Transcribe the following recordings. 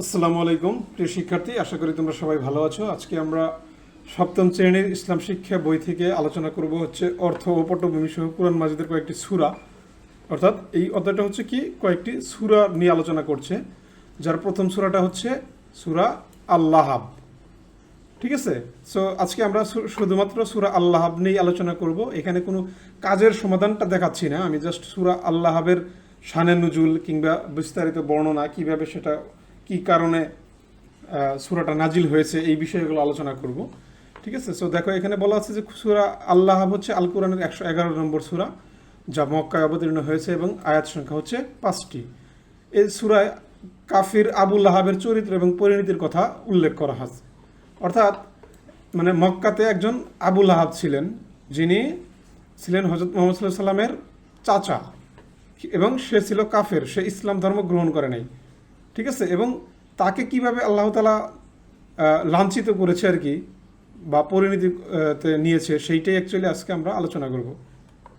আসসালামু আলাইকুম, প্রিয় শিক্ষার্থী, আশা করি তোমরা সবাই ভালো আছো। আজকে আমরা সপ্তম শ্রেণির ইসলাম শিক্ষা বই থেকে আলোচনা করব হচ্ছে অর্থ ও পটভূমি সহ কোরআন মাজিদের কয়েকটি সুরা। অর্থাৎ এই অধ্যায়টা হচ্ছে কি? কয়েকটি সুরা নিয়ে আলোচনা করছে, যার প্রথম সুরাটা হচ্ছে সুরা আল্লাহাব। ঠিক আছে? সো আজকে আমরা শুধুমাত্র সুরা আল্লাহাব নিয়ে আলোচনা করব। এখানে কোনো কাজের সমাধানটা দেখাচ্ছি না। আমি জাস্ট সুরা আল্লাহাবের শানে নজুল কিংবা বিস্তারিত বর্ণনা, কীভাবে সেটা কি কারণে সুরাটা নাজিল হয়েছে এই বিষয়গুলো আলোচনা করব। ঠিক আছে? সো দেখো, এখানে বলা আছে যে সুরা আল্লাহাব হচ্ছে আল কোরআনের একশো এগারো নম্বর সূরা, যা মক্কায় অবতীর্ণ হয়েছে এবং আয়াত সংখ্যা হচ্ছে পাঁচটি। এই সূরায় কাফির আবুল আহাবের চরিত্র এবং পরিণতির কথা উল্লেখ করা আছে। অর্থাৎ মানে মক্কাতে একজন আবুল আহাব ছিলেন, যিনি ছিলেন হজরত মোহাম্মদ সাল্লাহ সাল্লামের চাচা এবং সে ছিল কাফের, সে ইসলাম ধর্ম গ্রহণ করে নাই। ঠিক আছে? এবং তাকে কীভাবে আল্লাহ তালা লাঞ্ছিত করেছে আর কি বা পরিণতি নিয়েছে, সেইটাই অ্যাকচুয়ালি আজকে আমরা আলোচনা করব।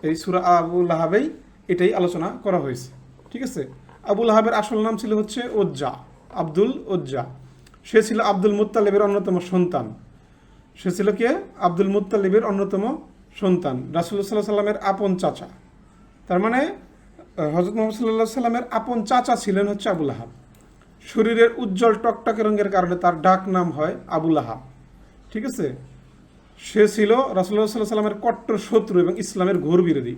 এই সুরা আবুল আহাবেই এটাই আলোচনা করা হয়েছে। ঠিক আছে? আবুল আহাবের আসল নাম ছিল হচ্ছে ওজ্জা, আব্দুল ওজ্জা। সে ছিল আব্দুল মুত্তালিবের অন্যতম সন্তান। সে ছিল কে? আব্দুল মুত্তালিবের অন্যতম সন্তান রাসুল্লাহ সাল্লাহ সাল্লামের আপন চাচা। তার মানে হজরত মোহাম্মদ সাল্লাহ সাল্লামের আপন চাচা ছিলেন হচ্ছে আবুল আহাব শরীরের উজ্জ্বল টকটকে রঙের কারণে তার ডাক নাম হয় আবুল আহাব। ঠিক আছে? সে ছিল রাসুল্লাহ সাল্লাহ সাল্লামের কট্টর শত্রু এবং ইসলামের ঘোর বিরোধী।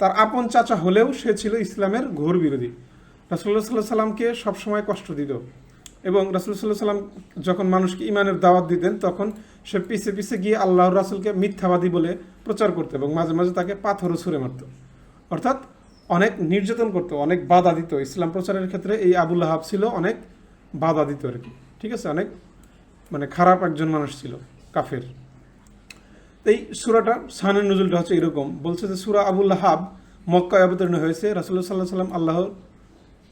তার আপন চাচা হলেও সে ছিল ইসলামের ঘোর বিরোধী। রাসুল্লাহ সাল্লাহ সাল্লামকে সবসময় কষ্ট দিত এবং রাসুল সাল্লাহ সাল্লাম যখন মানুষকে ইমানের দাওয়াত দিতেন, তখন সে পিছে পিছে গিয়ে আল্লাহর রাসুলকে মিথ্যাবাদী বলে প্রচার করতো এবং মাঝে মাঝে তাকে পাথরও ছুঁড়ে মারত। অর্থাৎ অনেক নির্যাতন করতো, অনেক বাধা দিত। ইসলাম প্রচারের ক্ষেত্রে এই আবুল আহাব ছিল অনেক বাধা দিত আর কি। ঠিক আছে? অনেক মানে খারাপ একজন মানুষ ছিল, কাফের। এই সুরাটা সানের নজরুলটা হচ্ছে এরকম। বলছে যে সুরা আবুল হাব মক্কায় অবতীর্ণ হয়েছে। রাসুল্লাহ সাল্লাহ সাল্লাম আল্লাহর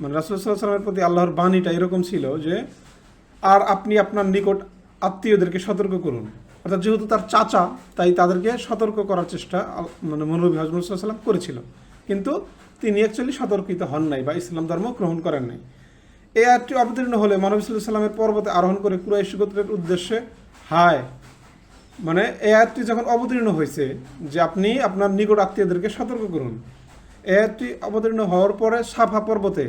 মানে রাসুল্লাহ সাল্লাহ সাল্লামের প্রতি আল্লাহর বাণীটা এরকম ছিল যে, আর আপনি আপনার নিকট আত্মীয়দেরকে সতর্ক করুন। অর্থাৎ যেহেতু তার চাচা, তাই তাদেরকে সতর্ক করার চেষ্টা মানে মনবী হজরত সাল্লাম করেছিল। কিন্তু তিনি অ্যাকচুয়ালি সতর্কিত হন নাই বা ইসলাম ধর্ম গ্রহণ করেন নাই। এই আয়াতটি অবতীর্ণ হলে মানবী পর্বতে আরোহণ করে কুরাইশ গোত্রের উদ্দেশ্যে হায়। মানে এই আয়াতটি যখন অবতীর্ণ হয়েছে যে আপনি আপনার নিকট আত্মীয়দেরকে সতর্ক করুন, এই আয়াতটি অবতীর্ণ হওয়ার পরে সাফা পর্বতে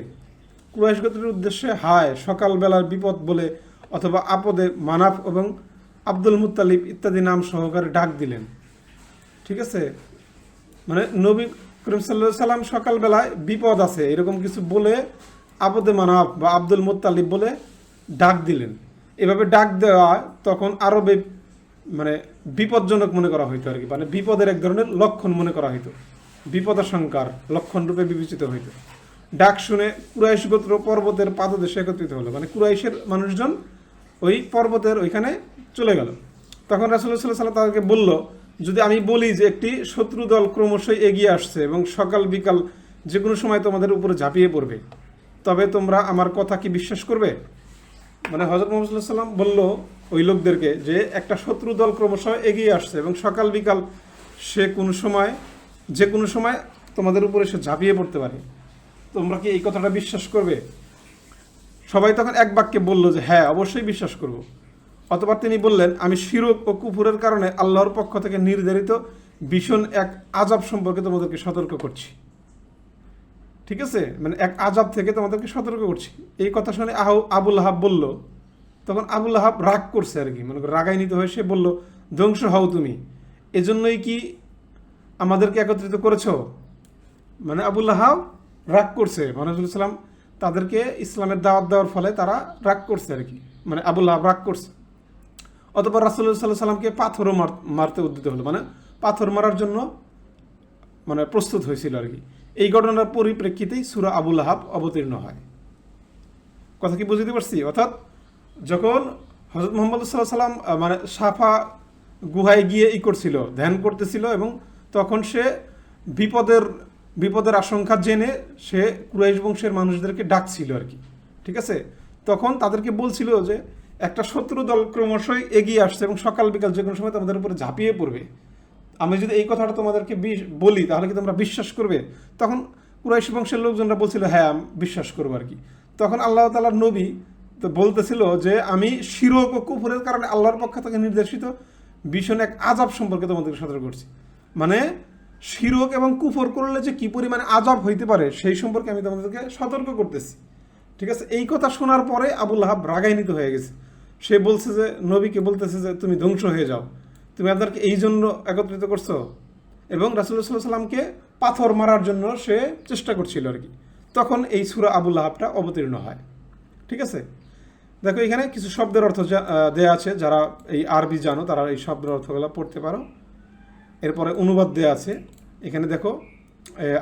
কুরাইশ গোত্রের উদ্দেশ্যে হায়, সকালবেলার বিপদ বলে অথবা আপদে মানাফ এবং আব্দুল মুত্তালিব ইত্যাদি নাম সহকারে ডাক দিলেন। ঠিক আছে? মানে নবী করিম সাল্লাহ সাল্লাম সকালবেলায় বিপদ আছে, এরকম কিছু বলে আবদে মানাফ বা আব্দুল মুত্তালিব বলে ডাক দিলেন। এভাবে ডাক দেওয়া তখন আরবে মানে বিপজ্জনক মনে করা হইতো আর কি মানে বিপদের এক ধরনের লক্ষণ মনে করা হইতো। বিপদাশঙ্কার লক্ষণ রূপে বিবেচিত হইতো। ডাক শুনে কুরাইশ গোত্র পর্বতের পাদদেশে একত্রিত হলো মানে কুরাইশের মানুষজন ওই পর্বতের ওইখানে চলে গেল। তখন রাসুল্লাহ সাল্লাহ তাদেরকে বলল যদি আমি বলি যে একটি শত্রু দল ক্রমশই এগিয়ে আসছে এবং সকাল বিকাল যে কোনো সময় তোমাদের উপরে ঝাঁপিয়ে পড়বে, তবে তোমরা আমার কথা কি বিশ্বাস করবে? মানে হজরত মোহাম্মদ সাল্লাম বলল ওই লোকদেরকে যে একটা শত্রু দল ক্রমশ এগিয়ে আসছে এবং সকাল বিকাল সে কোনো সময়, যে কোনো সময় তোমাদের উপরে সে ঝাঁপিয়ে পড়তে পারে। তোমরা কি এই কথাটা বিশ্বাস করবে? সবাই তখন এক বাক্যে বলল যে হ্যাঁ অবশ্যই বিশ্বাস করব। অতবার তিনি বললেন, আমি শিরক ও কুফুরের কারণে আল্লাহর পক্ষ থেকে নির্ধারিত ভীষণ এক আজাব সম্পর্কে তোমাদেরকে সতর্ক করছি। ঠিক আছে? মানে এক আজাব থেকে তোমাদেরকে সতর্ক করছি। এই কথা শুনে আহ, আবুল আহাব বলল, তখন আবুল আহাব রাগ করছে আর কি। মনে রাগান্বিত হয়ে সে বলল, ধ্বংস হও তুমি। এজন্যই কি আমাদেরকে একত্রিত করেছ? মানে আবুল রাগ করছে। মহানজুল সাল্লাম তাদেরকে ইসলামের দাওয়াত দেওয়ার ফলে তারা রাগ করছে আর কি। মানে আবুল আহাব রাগ করছে। অতপর রাসুল্লাহ সাল্লাহ সাল্লামকে পাথরও মারতে উদ্যত হলো। মানে পাথর মারার জন্য মানে প্রস্তুত হয়েছিল আর কি। এই ঘটনার পরিপ্রেক্ষিতেই সুরা আবুল আহাব অবতীর্ণ হয়। কথা কি বুঝতে পারছি? অর্থাৎ যখন হজরত মোহাম্মদ সাল্লাহ সাল্লাম মানে সাফা গুহায় গিয়ে ই করছিল, ধ্যান করতেছিল এবং তখন সে বিপদের বিপদের আশঙ্কা জেনে সে কুরাইশ বংশের মানুষদেরকে ডাকছিল আর কি। ঠিক আছে? তখন তাদেরকে বলছিল যে একটা শত্রু দল ক্রমশই এগিয়ে আসছে এবং সকাল বিকাল যে কোনো সময় তোমাদের উপরে ঝাঁপিয়ে পড়বে। আমি যদি এই কথাটা তোমাদেরকে বলি, তাহলে কি তোমরা বিশ্বাস করবে? তখন কুরাইশ বংশের লোকজনরা বলছিল হ্যাঁ বিশ্বাস করব আর কি। তখন আল্লাহ তালার নবী তো বলতেছিল যে, আমি শিরক ও কুফরের কারণে আল্লাহর পক্ষ থেকে নির্দেশিত ভীষণ এক আজাব সম্পর্কে তোমাদেরকে সতর্ক করছি। মানে শিরক এবং কুফর করলে যে কি পরিমাণে আজাব হইতে পারে, সেই সম্পর্কে আমি তোমাদেরকে সতর্ক করতেছি। ঠিক আছে? এই কথা শোনার পরে আবুল হাব রাগান্বিত হয়ে গেছে। সে বলছে যে, নবীকে বলতেছে যে, তুমি ধ্বংস হয়ে যাও। তুমি আপনাদেরকে এই জন্য একত্রিত করছ? এবং রাসুল্লাহ সাল্লাহ সাল্লামকে পাথর মারার জন্য সে চেষ্টা করছিল আর কি। তখন এই সুরা আবুল হাবটা অবতীর্ণ হয়। ঠিক আছে? দেখো, এখানে কিছু শব্দের অর্থ দেয়া আছে। যারা এই আরবি জানো, তারা এই শব্দের অর্থগুলো পড়তে পারো। এরপরে অনুবাদ দেয়া আছে। এখানে দেখো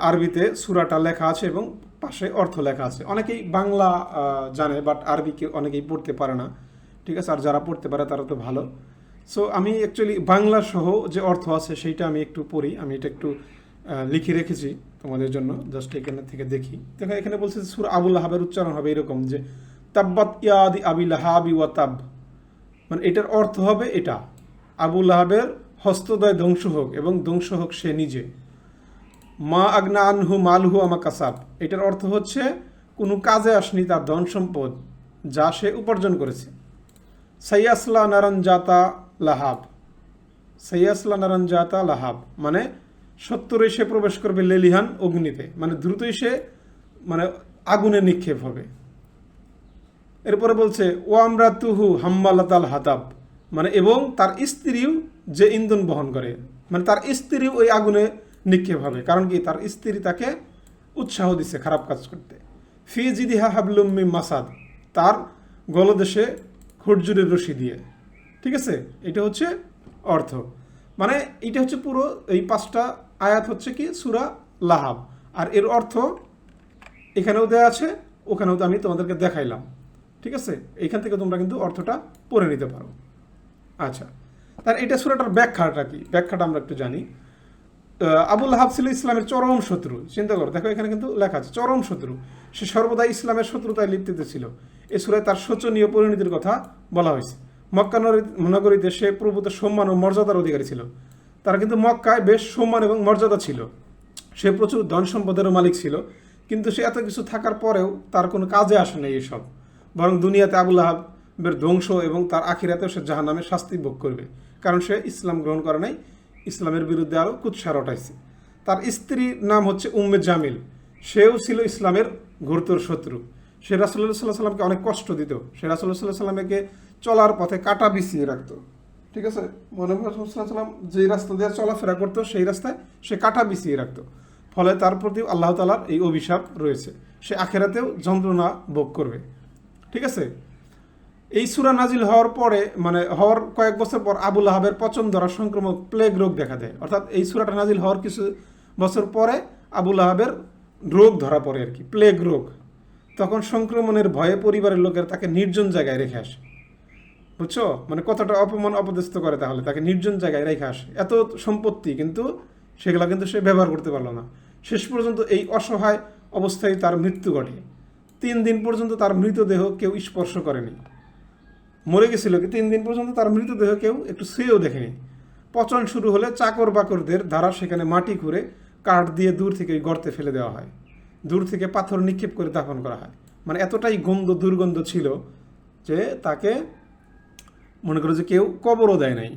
আরবিতে সুরাটা লেখা আছে এবং পাশে অর্থ লেখা আছে। অনেকেই বাংলা জানে, বাট আরবিকে অনেকেই পড়তে পারে না। ঠিক আছে? আর যারা পড়তে পারে তারা তো ভালো। সো আমি অ্যাকচুয়ালি বাংলা সহ যে অর্থ আছে সেইটা আমি একটু পড়ি। আমি এটা একটু লিখে রেখেছি তোমাদের জন্য। জাস্ট এখানে থেকে দেখি। দেখো, এখানে বলছে সুর আবুল হাবের উচ্চারণ হবে এরকম যে, তাব্বাত ইয়াদি আবিল হাবি ওয়া তাব। মানে এটার অর্থ হবে এটা। আবুল লাহাবের হস্তদয় ধ্বংস হোক এবং ধ্বংস হোক সে নিজে। মা আগনা আনহু মালহু আমা কাসাব। এটার অর্থ হচ্ছে, কোনো কাজে আসনি তার ধন সম্পদ যা সে উপার্জন করেছে। সাইয়াসলা নারানজাতা লাহাব সাইয়াসলা নারঞ্জাতা লাহাব মানে সত্তরে সে প্রবেশ করবে লেলিহান অগ্নিতে মানে দ্রুতই সে মানে আগুনে নিক্ষেপ হবে এরপরে বলছে ও আমরা তুহু হাম্মালাতাল হাতাব মানে এবং তার স্ত্রীও যে ইন্ধন বহন করে মানে তার স্ত্রীও ওই আগুনে নিক্ষেপ হবে, কারণ কি তার স্ত্রী তাকে উৎসাহ দিছে খারাপ কাজ করতে। ফি জিদিহা হাবলুম্মি মাসাদ, তার গলদেশে খরজুরের রশি দিয়ে। ঠিক আছে? এটা হচ্ছে অর্থ। মানে এটা হচ্ছে পুরো এই পাঁচটা আয়াত হচ্ছে কি? সুরা লাহাব। আর এর অর্থ এখানেও দেওয়া আছে, ওখানেও তো আমি তোমাদেরকে দেখাইলাম। ঠিক আছে? এইখান থেকে তোমরা কিন্তু অর্থটা পড়ে নিতে পারো। আচ্ছা। তার এটা সুরাটার ব্যাখ্যাটা কি? ব্যাখ্যাটা আমরা একটু জানি। আবুল হাব ছিল ইসলামের চরম শত্রু। চিন্তা করো। দেখো এখানে কিন্তু লেখা আছে, চরম শত্রু। সে সর্বদা ইসলামের শত্রুতায় লিপ্তিত ছিল। এ সুরায় তার শোচনীয় পরিণতির কথা বলা হয়েছে। মক্কা নগরী- সে প্রভূত সম্মান ও মর্যাদার অধিকারী ছিল। তার কিন্তু মক্কায় বেশ সম্মান এবং মর্যাদা ছিল। সে প্রচুর ধন সম্পদেরও মালিক ছিল। কিন্তু সে এত কিছু থাকার পরেও তার কোনো কাজে আসে না এইসব বরং দুনিয়াতে আবুল আহাবের ধ্বংস এবং তার আখিরাতেও সে জাহান্নামে শাস্তি ভোগ করবে। কারণ সে ইসলাম গ্রহণ করে নাই। ইসলামের বিরুদ্ধে আরও কুৎসার ওঠাইছে তার স্ত্রীর নাম হচ্ছে উম্মে জামিল। সেও ছিল ইসলামের ঘোরতর শত্রু। সে রাসুল্লাহ সাল্লাহ সাল্লামকে অনেক কষ্ট দিত। সে রাসুল্লাহ সাল্লাহ সাল্লামকে চলার পথে কাটা বিছিয়ে রাখতো। ঠিক আছে? মনে সাল্লাম যে রাস্তা দিয়ে চলাফেরা করতো, সেই রাস্তায় সে কাটা বিছিয়ে রাখতো। ফলে তার প্রতি আল্লাহ তালার এই অভিশাপ রয়েছে। সে আখেরাতেও যন্ত্রণা ভোগ করবে। ঠিক আছে? এই সুরা নাজিল হওয়ার পরে মানে হওয়ার কয়েক বছর পর আবুল আহাবের পচন ধরা সংক্রমক প্লেগ রোগ দেখা দেয়। অর্থাৎ এই সুরাটা নাজিল হওয়ার কিছু বছর পরে আবুল আহাবের রোগ ধরা পড়ে আর কি প্লেগ রোগ। তখন সংক্রমণের ভয়ে পরিবারের লোকের তাকে নির্জন জায়গায় রেখে আসে। বুঝছ? মানে কতটা অপমান, অপদস্থ করে তাহলে। তাকে নির্জন জায়গায় রেখে আসে। এত সম্পত্তি কিন্তু সেগুলো কিন্তু সে ব্যবহার করতে পারল না। শেষ পর্যন্ত এই অসহায় অবস্থায় তার মৃত্যু ঘটে। তিন দিন পর্যন্ত তার মৃতদেহ কেউ স্পর্শ করেনি। মরে গেছিল কি? তিন দিন পর্যন্ত তার মৃতদেহ কেউ একটু শুয়েও দেখেনি। পচন শুরু হলে চাকর বাকরদের দ্বারা সেখানে মাটি খুঁড়ে কাঠ দিয়ে দূর থেকে গর্তে ফেলে দেওয়া হয়। দূর থেকে পাথর নিক্ষেপ করে দাফন করা হয়। মানে এতটাই গন্ধ, দুর্গন্ধ ছিল যে তাকে মনে করো যে কেউ কবরও দেয় নাই।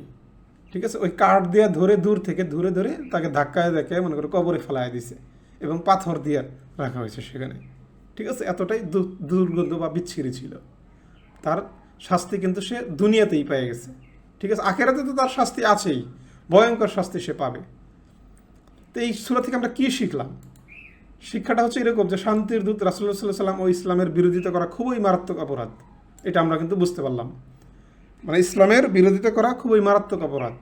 ঠিক আছে? ওই কাঠ দিয়ে ধরে দূর থেকে, ধরে ধরে তাকে ধাক্কায় দেখে মনে করো কবরে ফেলায় দিছে এবং পাথর দিয়ে রাখা হয়েছে সেখানে। ঠিক আছে? এতটাই দুর্গন্ধ বা বিচ্ছিরি ছিল। তার শাস্তি কিন্তু সে দুনিয়াতেই পেয়ে গেছে। ঠিক আছে? আখেরাতে তো তার শাস্তি আছেই। ভয়ঙ্কর শাস্তি সে পাবে। তো এই সুরা থেকে আমরা কি শিখলাম? শিক্ষাটা হচ্ছে এরকম যে শান্তির দূত রাসুল্লাহ সাল্লাহ সাল্লাম ও ইসলামের বিরোধিতা করা খুবই মারাত্মক অপরাধ। এটা আমরা কিন্তু বুঝতে পারলাম। মানে ইসলামের বিরোধিতা করা খুবই মারাত্মক অপরাধ।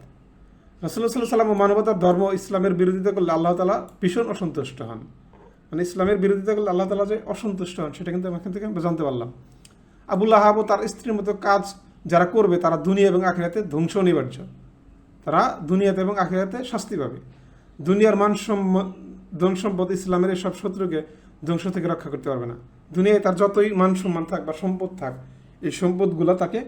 রাসুল্লাহ সাল্লাহ সাল্লাম ও মানবতার ধর্ম ইসলামের বিরোধিতা করলে আল্লাহ তালা ভীষণ অসন্তুষ্ট হন। মানে ইসলামের বিরোধিতা করলে আল্লাহ তালা যে অসন্তুষ্ট হন, সেটা কিন্তু এখান থেকে আমরা জানতে পারলাম। আবুল্লাহ ও তার স্ত্রীর মতো কাজ যারা করবে, তারা দুনিয়া এবং আখিরাতে ধ্বংস অনিবার্য। তারা দুনিয়াতে এবং আখিরাতে শাস্তি পাবে। দুনিয়ার মান সম্মান ধন সম্পদ ইসলামের এসব শত্রুকে ধ্বংস থেকে রক্ষা করতে পারবে না। দুনিয়ায় তার যতই মান সম্মান থাক বা সম্পদ থাক, এই সম্পদগুলো তাকে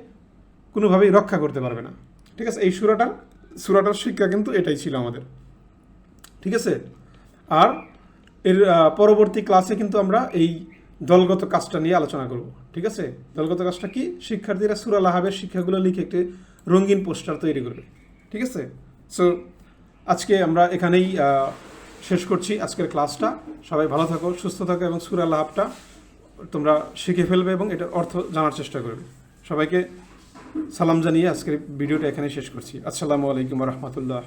কোনোভাবেই রক্ষা করতে পারবে না। ঠিক আছে? এই সুরাটার সুরাটার শিক্ষা কিন্তু এটাই ছিল আমাদের। ঠিক আছে? আর এর পরবর্তী ক্লাসে কিন্তু আমরা এই দলগত কাজটা নিয়ে আলোচনা করব। ঠিক আছে? দলগত কাজটা কি? শিক্ষার্থীরা সুরা লাহাবের শিক্ষাগুলো লিখে একটি রঙিন পোস্টার তৈরি করবে। ঠিক আছে? সো আজকে আমরা এখানেই শেষ করছি আজকের ক্লাসটা। সবাই ভালো থাকো, সুস্থ থাকো এবং সুরা লাভটা তোমরা শিখে ফেলবে এবং এটার অর্থ জানার চেষ্টা করবে। সবাইকে সালাম জানিয়ে আজকের ভিডিওটা এখানে শেষ করছি। আসসালামু আলাইকুম রহমতুল্লাহ।